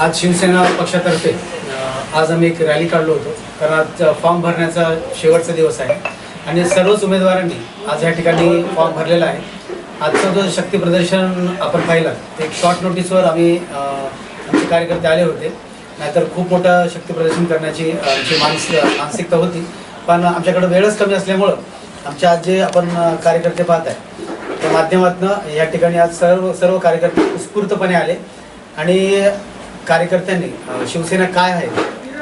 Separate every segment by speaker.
Speaker 1: आज शिवसेना पक्षातर्फे आज आम्ही एक रॅली काढलो होतो. कारण आज फॉर्म भरण्याचा शेवटचा दिवस आहे. आणि सर्वच उमेदवारांनी आज या ठिकाणी फॉर्म भरलेला आहे. आजचं जो शक्ती प्रदर्शन आपण पाहिलं ते एक शॉर्ट नोटीसवर आम्ही आमचे कार्यकर्ते आले होते. नाहीतर खूप मोठं शक्ती प्रदर्शन करण्याची आमची मानस मानसिकता होती. पण आमच्याकडे वेळच कमी असल्यामुळं आमचे आज जे आपण कार्यकर्ते पाहत आहे त्या माध्यमातून या ठिकाणी आज सर्व सर्व कार्यकर्ते उत्स्फूर्तपणे आले. आणि कार्यकर्त्यांनी शिवसेना काय आहे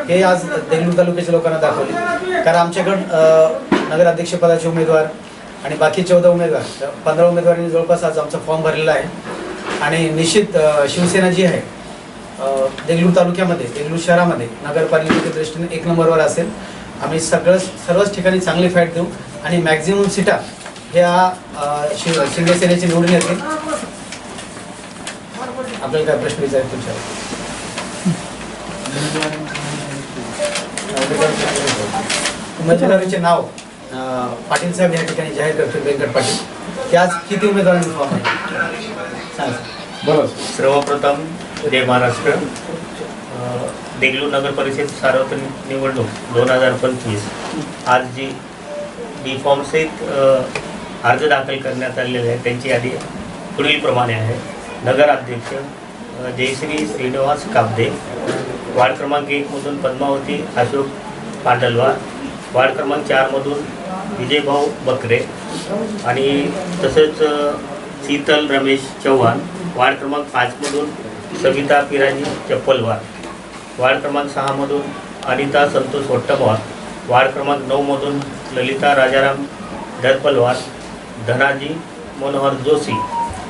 Speaker 1: हे आज देगलूर तालुक्याच्या लोकांना दाखवले. कारण आमच्याकडं नगराध्यक्षपदाचे उमेदवार आणि बाकी चौदा उमेदवार पंधरा उमेदवारांनी जवळपास आज आमचा फॉर्म भरलेला आहे. आणि निश्चित शिवसेना जी आहे देगलूर तालुक्यामध्ये देगलूर शहरामध्ये नगरपालिकेच्या दृष्टीने एक नंबरवर असेल. आम्ही सगळं सर्वच ठिकाणी चांगली फाईट देऊ आणि मॅक्झिमम सीटा ह्या अ, शिव निवडून येतील. आपल्याला काय प्रश्न विचारेल तुमच्यावर? उमेदवाराचे नाव पाटील साहेब या ठिकाणी जाहीर करतील व्यंकट पाटील. ते आज किती उमेदवारांनी फॉर्म आहे?
Speaker 2: बोला
Speaker 3: सर्वप्रथम जय महाराष्ट्र अ, देगलूर नगर परिषद सार्वत्रिक निवडणूक दोन हजार पंचवीस. आज जी बी फॉर्मसहित अर्ज दाखल करण्यात आलेले आहे त्यांची यादी पुढीलप्रमाणे आहे. नगराध्यक्ष जयश्री श्रीनिवास काब्दे वार्ड क्रमांक एकमधून पद्मावती अशोक पांडलवार वार्ड क्रमांक चारमधून विजयभाऊ बकरे आणि तसंच शीतल रमेश चव्हाण वार्ड क्रमांक पाचमधून सविता पिराजी चप्पलवार वार्ड क्रमांक सहामधून अनिता संतोष वट्टमवार वार्ड क्रमांक नऊमधून ललिता राजाराम धरपलवार धनाजी मनोहर जोशी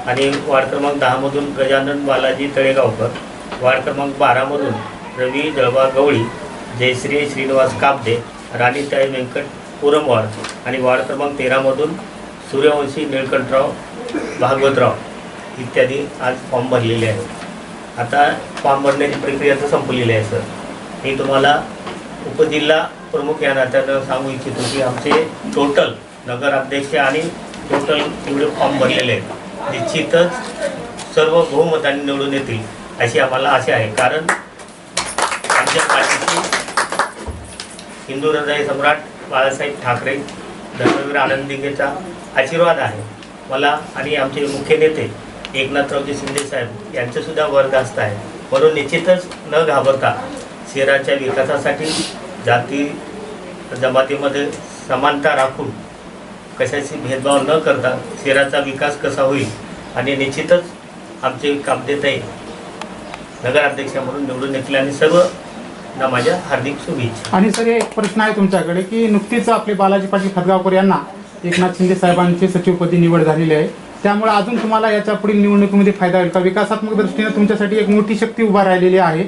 Speaker 3: आणि वार्ड क्रमांक दहामधून गजानन बालाजी तळेगावकर वार्ड क्रमांक बारामधून रवी जळवा गवळी जयश्री श्रीनिवास काबदे राणीताई व्यंकट पुरमवाड आणि वार्ड क्रमांक तेरामधून सूर्यवंशी निळकंठराव भागवतराव इत्यादी आज फॉर्म भरलेले आहेत. आता फॉर्म भरण्याची प्रक्रिया तर संपलेली आहे सर. मी तुम्हाला उपजिल्हा प्रमुख या नात्यानं सांगू इच्छितो की आमचे टोटल नगराध्यक्ष आणि टोटल एवढे फॉर्म भरलेले आहेत. निश्चितच सर्व बहुमतांनी निवडून येतील अशी आम्हाला आशा आहे. कारण आमच्या पाठीशी हिंदू हृदय सम्राट बाळासाहेब ठाकरे धर्मवीर आनंदींगेचा आशीर्वाद आहे. मला आणि आमचे मुख्य नेते एकनाथरावजी शिंदे साहेब यांचेसुद्धा वरदास्त आहे. म्हणून निश्चितच न घाबरता शहराच्या विकासासाठी जाती जमातीमध्ये समानता राखून कशाशी भेदभाव न करता शहराचा विकास कसा होईल आणि निश्चितच आमचे कामदेताई नगराध्यक्ष म्हणून निवडून येतील आणि सर्व माझ्या हार्दिक शुभेच्छा.
Speaker 2: आणि सर एक प्रश्न आहे तुमच्याकडे की नुकतीच आपले बालाजी पाटील खतगावकर यांना एकनाथ शिंदे साहेबांची सचिवपदी निवड झालेली आहे. त्यामुळे अजून तुम्हाला याच्या पुढील निवडणुकीमध्ये फायदा होईल का? विकासात्मक दृष्टीने तुमच्यासाठी एक मोठी शक्ती उभा राहिलेली आहे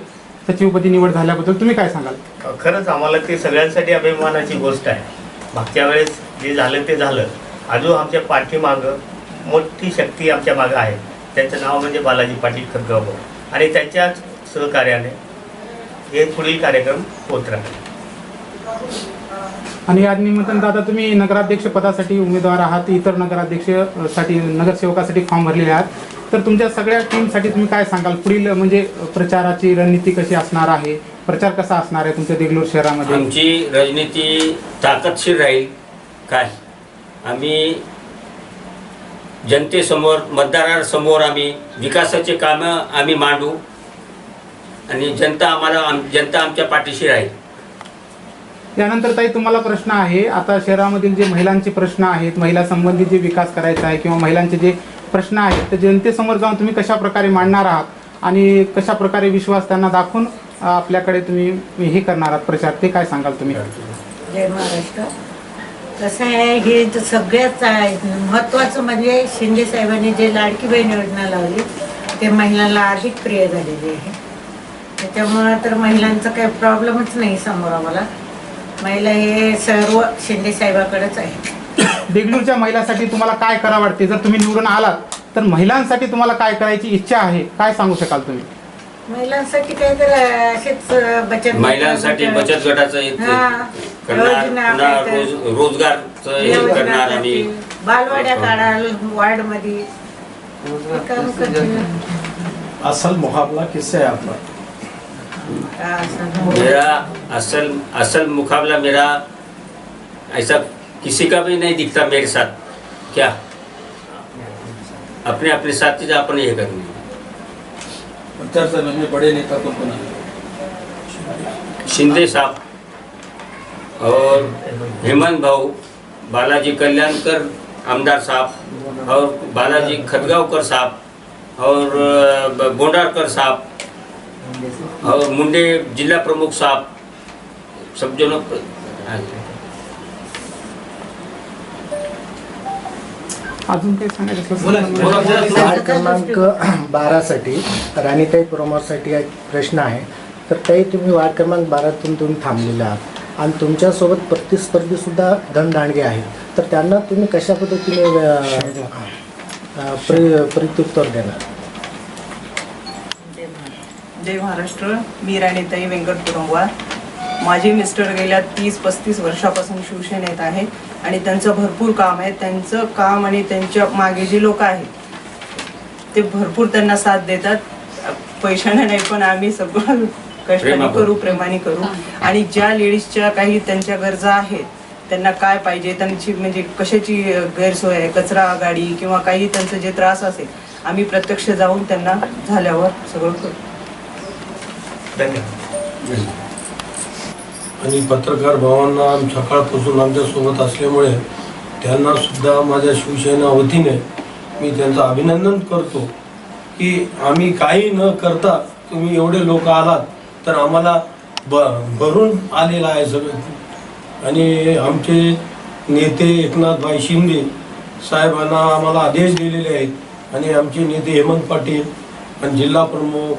Speaker 2: सचिवपदी निवड झाल्याबद्दल. तुम्ही काय सांगाल?
Speaker 3: खरंच आम्हाला ते सगळ्यांसाठी अभिमानाची गोष्ट आहे. मागच्या वेळेस जे झालं ते झालं. अजून आमच्या पाठीमागं मोठी शक्ती आमच्या मागं आहे. त्यांचं नाव म्हणजे बालाजी पाटील खतगावकर आणि त्यांच्याच सहकार्याने हे पुढील कार्यक्रम होत राहतील
Speaker 2: आणि या निमित्तानं दादा तुम्ही नगराध्यक्ष पदासाठी उमेदवार आहात इतर नगराध्यक्षसाठी नगरसेवकासाठी फॉर्म भरलेले आहात. तर तुमच्या सगळ्या टीमसाठी तुम्ही काय सांगाल? पुढील म्हणजे प्रचाराची रणनीती कशी असणार आहे? प्रचार कसा असणार आहे तुमच्या देगलूर शहरामध्ये?
Speaker 4: आमची राजनीती ताकदशीर राहील काय? आम्ही जनतेसमोर मतदारांसमोर आम्ही विकासाचे कामं आम्ही मांडू. आणि जनता आम्हाला आम जनता आमच्या पाठीशी राहील.
Speaker 2: त्यानंतर ताई तुम्हाला प्रश्न आहे आता शहरामधील जे महिलांचे प्रश्न आहेत महिला संबंधित जे विकास करायचा आहे किंवा महिलांचे जे प्रश्न आहेत ते जनतेसमोर जाऊन तुम्ही कशा प्रकारे मांडणार आहात? आणि कशा प्रकारे विश्वास त्यांना दाखवून आपल्याकडे तुम्ही हे करणार आहात प्रचार? ते काय सांगाल तुम्ही?
Speaker 5: जय महाराष्ट्र. कसं आहे हे तर सगळ्यात महत्त्वाचं म्हणजे शिंदे साहेबांनी जे लाडकी बहीण योजना लावली ते महिलांना अधिक प्रिय झालेली आहे. त्याच्यामुळं तर महिलांचा काही प्रॉब्लेमच नाही समोर आम्हाला. महिला हे सर्व शिंदे साहेबाकडेच आहे.
Speaker 2: देगलूरच्या महिलांसाठी तुम्हाला काय करा वाटते? जर तुम्ही निवडून आलात तर महिलांसाठी तुम्हाला काय करायची इच्छा आहे? काय सांगू शकाल तुम्ही?
Speaker 5: महिलांसाठी काही तर असेच बचत
Speaker 4: महिलांसाठी बचत गटाचं एक
Speaker 5: हा,
Speaker 4: करणार
Speaker 5: योजना
Speaker 4: पुन्हा
Speaker 5: काय तर.
Speaker 4: रोज रोजगारचं हे
Speaker 5: योजना
Speaker 4: करणार आम्ही.
Speaker 5: करतील. बालवाड्या काढाल वार्डमध्ये काम करतील.
Speaker 1: असल मुकाबला किससे है आपका
Speaker 5: असं
Speaker 4: मेरा असल असल मुकाबला मेरा ऐसा किसी का भी नहीं दिखता मेरे साथ। क्या? अपने अपने साथी से अपन ये करेंगे
Speaker 6: प्रचार सभा में बड़े नेता कौन कौन आए
Speaker 4: शिंदे साहब और हेमंत भाऊ बालाजी कल्याणकर आमदार साहब और बालाजी खतगांवकर साहब और बोंडारकर साहब। और मुंडे जिला प्रमुख साहब. सब जनों प-
Speaker 2: अजून काही सांगायचं
Speaker 7: क्रमांक बारासाठी राणीताई प्रोमोसाठी एक प्रश्न आहे. तर ताई तुम्ही वार्ड क्रमांक बारातून तुम्ही थांबलेले आहात. आणि तुमच्यासोबत प्रतिस्पर्धी सुद्धा धनदांडगे आहेत. तर त्यांना तुम्ही कशा पद्धतीने प्रत्युत्तर देणार?
Speaker 8: जय महाराष्ट्र. मी राणीताई व्यंकट पुरंगवार माझे मिस्टर गेल्या तीस पस्तीस वर्षापासून शिवसेनेत आहे आणि त्यांचं भरपूर काम आहे. त्यांचं काम आणि त्यांच्या मागे जे लोक आहेत ते भरपूर त्यांना साथ देतात. पैशाने नाही पण आम्ही सगळं कष्टाने. करू प्रेमाने करू. आणि ज्या लेडीजच्या काही त्यांच्या गरजा आहेत त्यांना काय पाहिजे त्यांची म्हणजे कशाची गैरसोय आहे कचरा गाडी किंवा काही त्यांचं जे त्रास असेल आम्ही प्रत्यक्ष जाऊन त्यांना झाल्यावर सगळं करू.
Speaker 3: धन्यवाद.
Speaker 6: आणि पत्रकार भावांना सकाळपासून आमच्यासोबत असल्यामुळे त्यांना सुद्धा माझ्या शिवसेना वतीने मी त्यांचं अभिनंदन करतो की आम्ही काही न करता तुम्ही एवढे लोक आलात तर आम्हाला ब भरून आलेलं आहे सगळं. आणि आमचे नेते एकनाथभाई शिंदे साहेबांना आम्हाला आदेश दिलेले आहेत. आणि आमचे नेते हेमंत पाटील आणि जिल्हा प्रमुख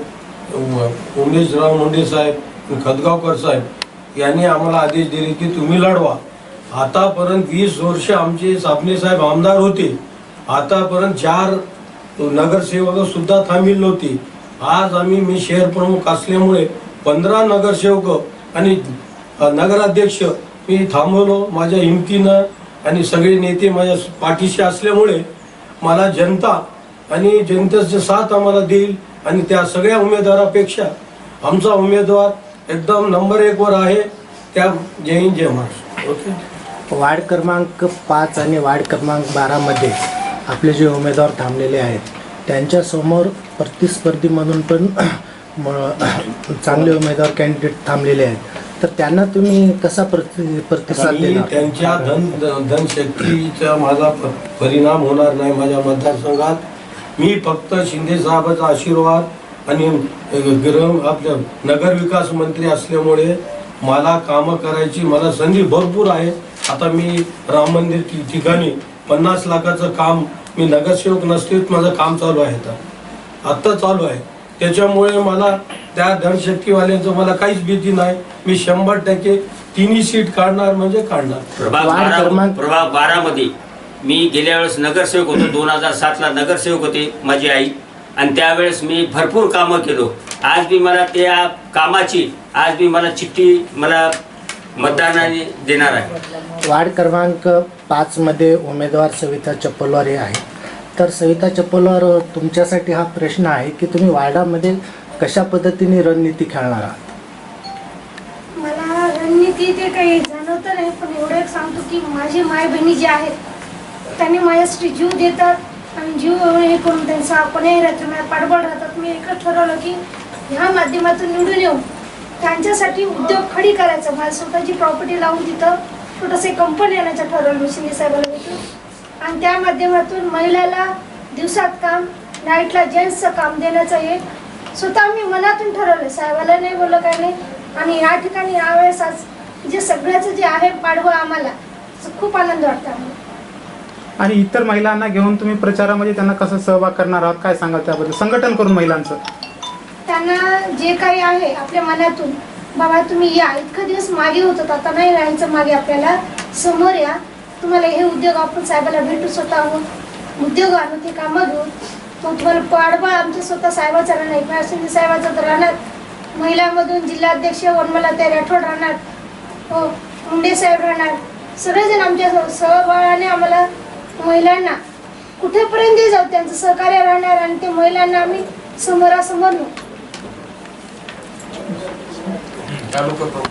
Speaker 6: उमेशराव मुंडे साहेब खतगावकर साहेब यांनी आम्हाला आदेश दिले की तुम्ही लढवा. आतापर्यंत वीस वर्ष आमचे साबणे साहेब आमदार होते. आतापर्यंत चार नगरसेवकसुद्धा थांबील नव्हती. आज आम्ही मी शहर प्रमुख असल्यामुळे पंधरा नगरसेवक आणि नगराध्यक्ष मी थांबवलो माझ्या हिमतीनं आणि सगळे नेते माझ्या पाठीशी असल्यामुळे मला जनता आणि जनतेचं साथ आम्हाला देईल. आणि त्या सगळ्या उमेदवारापेक्षा आमचा उमेदवार एकदम नंबर एक वर आहे त्या जय हिंद जय महाराष्ट्र. ओके.
Speaker 7: वार्ड क्रमांक पाच आणि वार्ड क्रमांक बारामध्ये आपले जे उमेदवार थांबलेले आहेत त्यांच्यासमोर प्रतिस्पर्धी म्हणून पण म- चांगले उमेदवार कॅन्डिडेट थांबलेले आहेत. तर त्यांना तुम्ही कसा प्रति प्रतिसाद
Speaker 6: त्यांच्या धन धनशक्तीचा माझा परिणाम होणार नाही माझ्या मतदारसंघात. मी फक्त शिंदे साहेबाचा आशीर्वाद आणि गृह आपलं नगर विकास मंत्री असल्यामुळे मला कामं करायची मला संधी भरपूर आहे. आता मी राम मंदिर ठिकाणी पन्नास लाखाचं काम मी नगरसेवक नसते माझं काम चालू आहे आता. आत्ता चालू आहे. त्याच्यामुळे मला त्या धनशक्तीवाल्यांचं मला काहीच भीती नाही. मी शंभर टक्के तिन्ही सीट काढणार म्हणजे काढणार.
Speaker 4: प्रभाग बारा बारामध्ये मी गेल्या वेळेस नगरसेवक होतो दोन हजार सातला नगरसेवक होते माझी आई. आणि त्यावेळेस मी भरपूर कामं केलो. आज बी मला त्या कामाची आज बी मला चिठ्ठी मला मतदानाने देणार आहे.
Speaker 7: वार्ड क्रमांक पाचमध्ये उमेदवार सविता चप्पलवार हे आहे. तर सविता चप्पलवार तुमच्यासाठी हा प्रश्न आहे की तुम्ही वार्डामध्ये कशा पद्धतीने रणनीती खेळणार आहात?
Speaker 9: मला रणनीती ते काही जाणवतं नाही पण एवढं सांगतो की माझी माय बहिणी जे आहेत त्यांनी माझ्यासाठी जीव देतात आणि जीव हे करून त्यांचा आपणही राहतो माझ्या पाठबळ राहतात. मी एकच ठरवलं की ह्या माध्यमातून निवडून येऊन त्यांच्यासाठी उद्योग खडी करायचं. माझ्या स्वतःची प्रॉपर्टी लावून तिथं छोटंसं कंपनी आणायचं ठरवलं मी शिंदे साहेबाला भेटून आणि त्या माध्यमातून महिलाला दिवसात काम नाईटला जेंट्सचं काम देण्याचं हे स्वतः मी मनातून ठरवलं. साहेबाला नाही बोललं काय नाही. आणि या ठिकाणी यावेळेस आज जे सगळ्याचं जे आहे पाडवं आम्हाला खूप आनंद वाटतो आम्हाला.
Speaker 2: आणि इतर महिलांना घेऊन तुम्ही प्रचारामध्ये त्यांना कसं सहभाग करणार आहात? काय सांगाल त्याबद्दल? संघटन करून महिलांचं.
Speaker 9: त्यांना जे काही आहे आपल्या मनातून बाबा तुम्ही या. इतकं दिवस मागे होतात आता नाही राहायचं मागे आपल्याला. समोर या. तुम्हाला हे उद्योग आपण साहेबाला भेटू स्वतः उद्योग आणू ते कामं घेऊ मग तुम्हाला पाडबा आमच्या स्वतः साहेबाचा राहणार एकनाथ शिंदे साहेबाचा तर राहणार. महिलामधून जिल्हाध्यक्ष वनमला त्या राठोड राहणार. हो मुंडे साहेब राहणार. सगळेजण आमच्या सहभागाने आम्हाला महिलांना कुठेपर्यंत जाऊ त्यांचं सहकार्य राहणार आणि ते महिलांना आम्ही समोरासमोर नेऊ?
Speaker 10: चालू करतो.